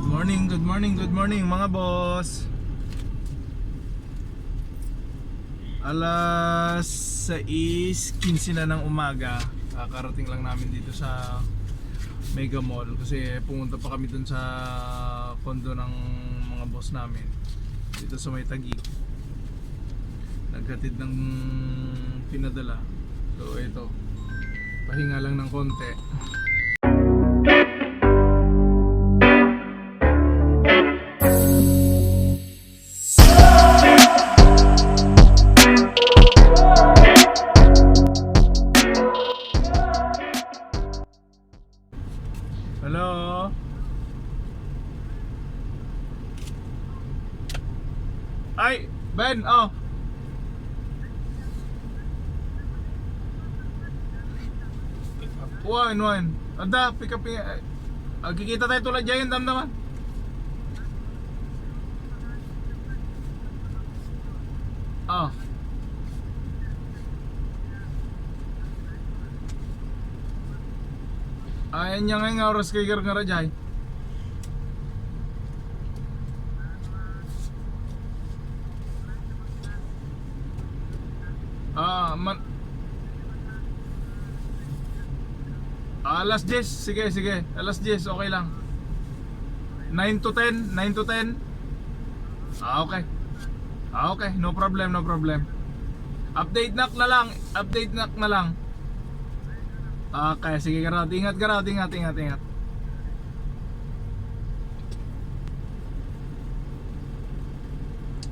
Good morning, good morning, good morning mga boss. Alas 6.15 na ng umaga. Kakarating lang namin dito sa Mega Mall kasi pumunta pa kami dun sa kondo ng mga boss namin. Dito sa may Taguig. Naghatid ng pinadala. So ito. Pahinga lang ng konti. Hello? Ay, Ben, oh. One, one. Ada, pick up yung... Uh, kikita tayo tulad dyan, damdaman. Ah. Ayan niya ngayon nga oras kay nga rajay. Ah, man Ah, Alas 10, sige, sige. Alas 10, okay lang. 9 to 10, 9 to 10. Ah, okay. Ah, okay. No problem, no problem. Update nak na lang. Update nak na lang. Okay, sige Garot. Ingat Garot, ingat, ingat, ingat.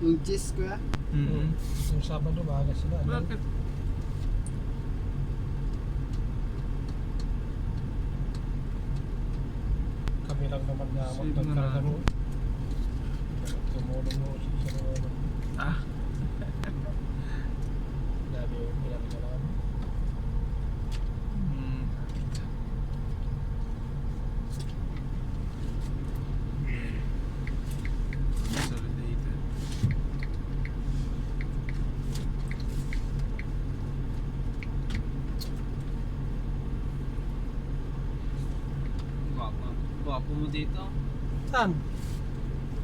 Yung cheese ko ya. Mm-hmm. Yung Sabado, maaga sila. Bakit? Kami lang naman na natin. Tumulong mo sa mga Ah, dami yung pinakita namin. mm. Consolidated. Gwapo. Gwapo mo dito. Saan?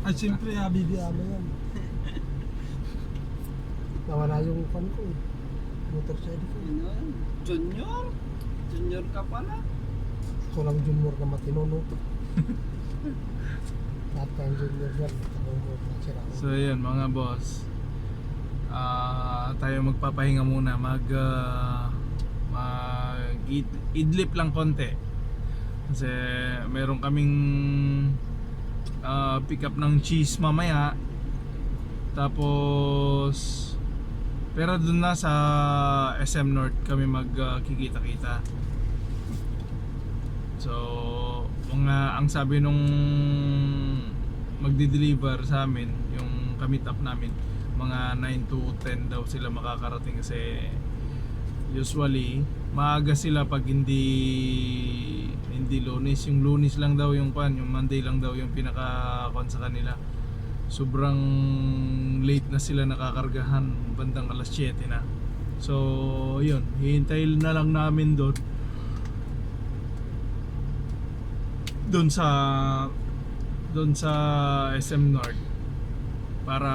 Ay, siyempre, habibi ano yan. Nawala yung fan ko eh. Motorcycle ko. Ano? Junior? Junior ka pala? Ito lang junior na matino, no? Lahat tayong junior yan. So yun mga boss. Ah, tayo magpapahinga muna. Mag ah, mag id- idlip lang konti. Kasi meron kaming ah, pick up ng cheese mamaya. Tapos pero dun na sa SM North kami magkikita-kita. So, mga ang sabi nung magdi-deliver sa amin, yung kamit up namin, mga 9 to 10 daw sila makakarating kasi usually maaga sila pag hindi hindi lunes. Yung lunes lang daw yung pan yung monday lang daw yung pinaka kwan sa kanila. Sobrang late na sila nakakargahan bandang alas 7 na. So yun hihintayin na lang namin doon. Doon sa doon sa SM North para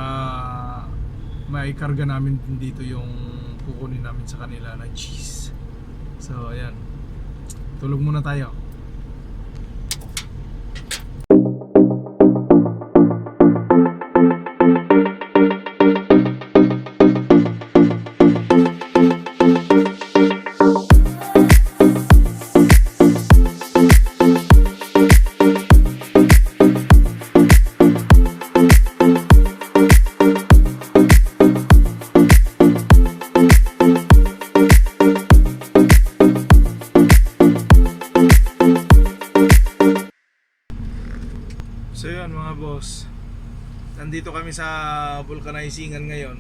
may karga namin dito yung kukunin namin sa kanila na cheese. So ayan. Tulog muna tayo So yun mga boss. Nandito kami sa vulcanizingan ngayon.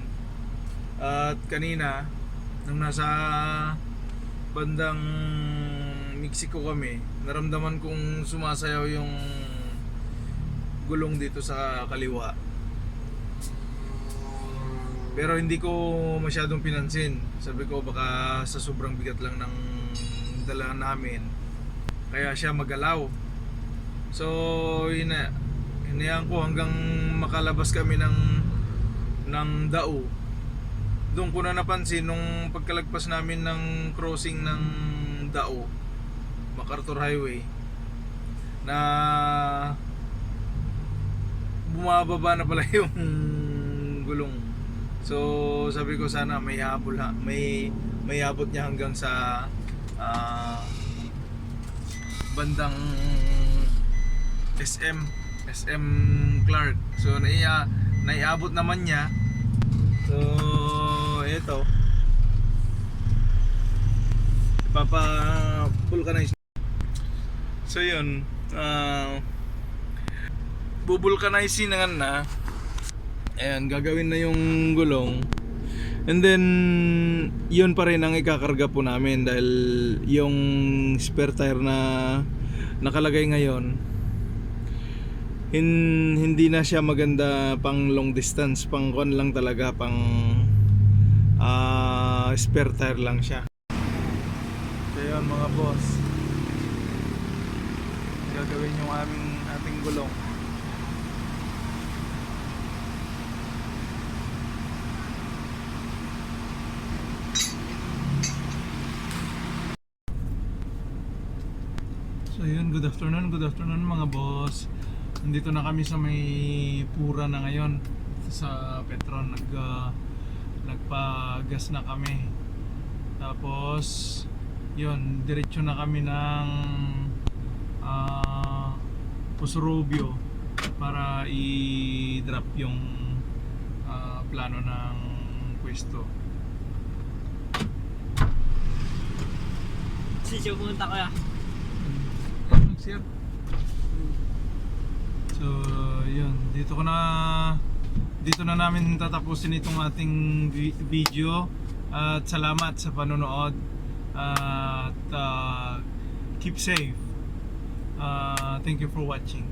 At kanina Nung nasa bandang Mexico kami Naramdaman kong sumasayaw yung Gulong dito sa kaliwa. Pero hindi ko masyadong pinansin. Sabi ko baka sa sobrang bigat lang ng dala namin Kaya siya magalaw So, yun na. Niyan ko hanggang makalabas kami ng ng Dao. Doon ko na napansin nung pagkalagpas namin ng crossing ng Dao, MacArthur Highway, na bumababa na pala yung gulong. So sabi ko sana may habol ha, may may abot niya hanggang sa ah, bandang SM SM Clark. So naiya naiabot naman niya. So ito. Papa vulcanize. So yun, ah bubulkanize na na. Ayan, gagawin na yung gulong. And then, yun pa rin ang ikakarga po namin dahil yung spare tire na nakalagay ngayon, hin- hindi na siya maganda pang long distance, pang kon lang talaga, pang ah, spare tire lang siya. So yun mga boss, gagawin yung aming ating gulong. So yun, good afternoon, good afternoon mga boss. Nandito na kami sa may pura na ngayon sa Petron nag ah, nagpa-gas na kami. Tapos yun, diretso na kami ng ah Pusurubio para i-drop yung ah, plano ng pwesto. Sisiyo pumunta ko ya. Mag-share. So, yun. Dito ko na dito na namin tatapusin itong ating vi- video. At salamat sa panonood. At uh, keep safe. Uh, thank you for watching.